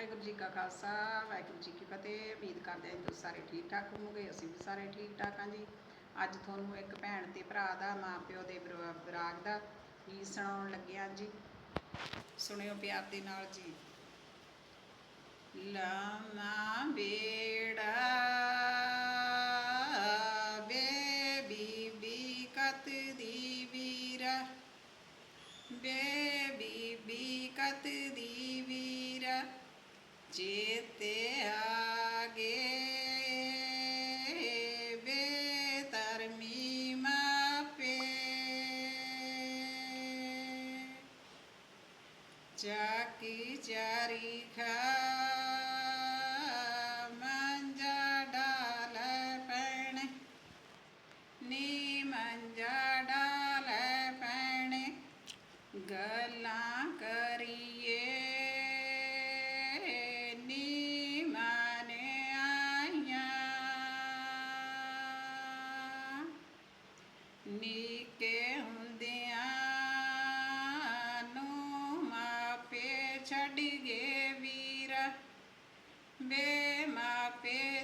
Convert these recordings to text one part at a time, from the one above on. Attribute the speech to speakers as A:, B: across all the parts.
A: ਵਾਹਿਗੁਰੂ ਜੀ ਕਾ ਖਾਲਸਾ, ਵਾਹਿਗੁਰੂ ਜੀ ਕੀ ਫਤਿਹ। ਉਮੀਦ ਕਰਦੇ ਹਾਂ ਤੁਸੀਂ ਸਾਰੇ ਠੀਕ ਠਾਕ ਹੋਵੋਗੇ, ਅਸੀਂ ਵੀ ਸਾਰੇ ਠੀਕ ਠਾਕ ਹਾਂ ਜੀ। ਅੱਜ ਤੁਹਾਨੂੰ ਇੱਕ ਭੈਣ ਤੇ ਭਰਾ ਦਾ ਮਾਂ ਦੇ ਵਿਰਾਗ ਦਾ ਗੀਤ ਸੁਣਾਉਣ ਲੱਗੇ ਜੀ। ਸੁਣਿਓ ਪਿਆਰ ਦੇ ਨਾਲ ਜੀ। ਲਾਮਾ ਬੇੜਾ ਬੇ ਬੀਬੀ ਕਤ ਦੀ ਵੀਰਾ ਬੇ ਬੀਬੀ ਕਤ ਦੀ जीते आगे बेतरमीमा पे। चाकी चारी खा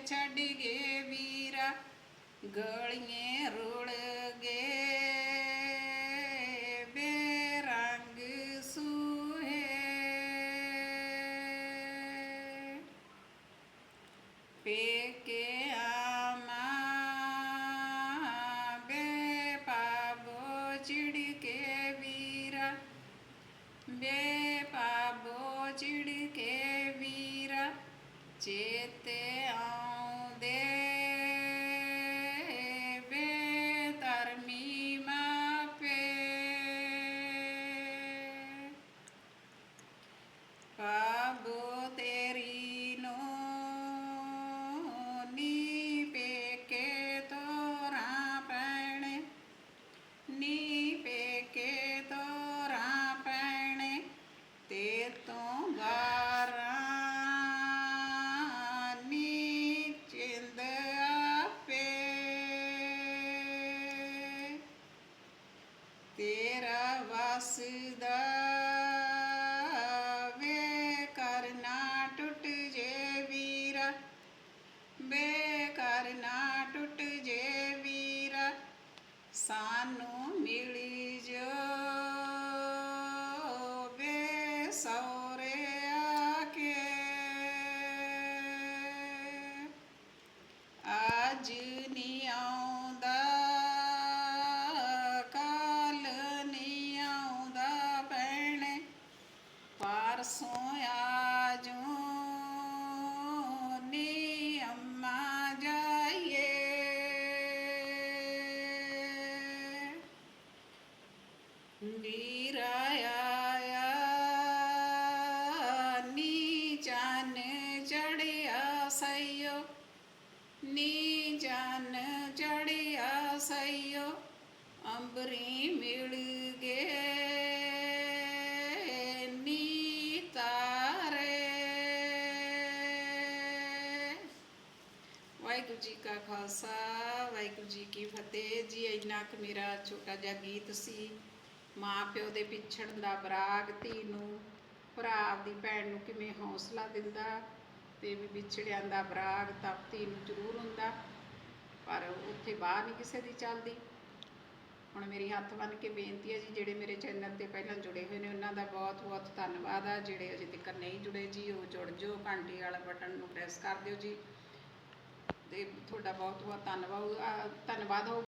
A: ਛੱਡ ਗਏ ਵੀਰਾ ਗਲੀਆਂ ਰੁੜ ਗਏ। ਬੇਰੰਗ ਸੂਹੇ। ਪੇਕੇ ਆਮਾ ਬੇ ਪਾਬੋ ਚਿੜ ਕੇ ਵੀਰਾ। ਬੇ ਪਾਬੋ ਚਿੜ ਕੇ ਵੀਰਾ, ਚੇਤੇ ਸੌਰੇ ਆ ਕੇ ਅੱਜ ਨਹੀਂ ਆਉਂਦਾ, ਕੱਲ ਨਹੀਂ ਆਉਂਦਾ ਭੈਣੇ। ਪਰਸੋਂ ਆਜੂ, ਨੀ ਅੰਮਾ ਜਾਈਏ। ਵੀਰਾ ਅੰਬਰੀ ਮਿਲ ਗਏ ਨੀ ਤਾਰੇ। ਵਾਹਿਗੁਰੂ ਜੀ ਕਾ ਖਾਲਸਾ, ਵਾਹਿਗੁਰੂ ਜੀ ਕੀ ਫਤਿਹ। ਜੀ, ਇੰਨਾ ਕੁ ਮੇਰਾ ਛੋਟਾ ਜਿਹਾ ਗੀਤ ਸੀ ਮਾਂ ਪਿਓ ਦੇ ਪਿਛੜਨ ਦਾ ਬਰਾਗ, ਧੀ ਨੂੰ, ਭਰਾ ਆਪਦੀ ਭੈਣ ਨੂੰ ਕਿਵੇਂ ਹੌਸਲਾ ਦਿੰਦਾ ਤੇ ਵੀ ਵਿਛੜਿਆਂ ਦਾ ਬਰਾਗ ਤਾਂ ਧੀ ਨੂੰ ਜ਼ਰੂਰ ਹੁੰਦਾ, ਪਰ ਉੱਥੇ ਬਾਹਰ ਨਹੀਂ ਕਿਸੇ ਦੀ ਚੱਲਦੀ। ਹੁਣ ਮੇਰੀ ਹੱਥ ਬੰਨ ਕੇ ਬੇਨਤੀ ਹੈ ਜੀ, ਜਿਹੜੇ ਮੇਰੇ ਚੈਨਲ ਤੇ ਪਹਿਲਾਂ ਜੁੜੇ ਹੋਏ ਨੇ, ਉਹਨਾਂ ਦਾ ਬਹੁਤ ਬਹੁਤ ਧੰਨਵਾਦ ਆ। ਜਿਹੜੇ ਅਜੇ ਤੱਕ ਨਹੀਂ ਜੁੜੇ ਜੀ, ਉਹ ਜੁੜ ਜਾਓ, ਘੰਟੀ ਵਾਲਾ ਬਟਨ ਨੂੰ ਪ੍ਰੈਸ ਕਰ ਦਿਓ ਜੀ। ਤੇ ਤੁਹਾਡਾ ਬਹੁਤ ਬਹੁਤ ਧੰਨਵਾਦ। ਧੰਨਵਾਦ ਹੋ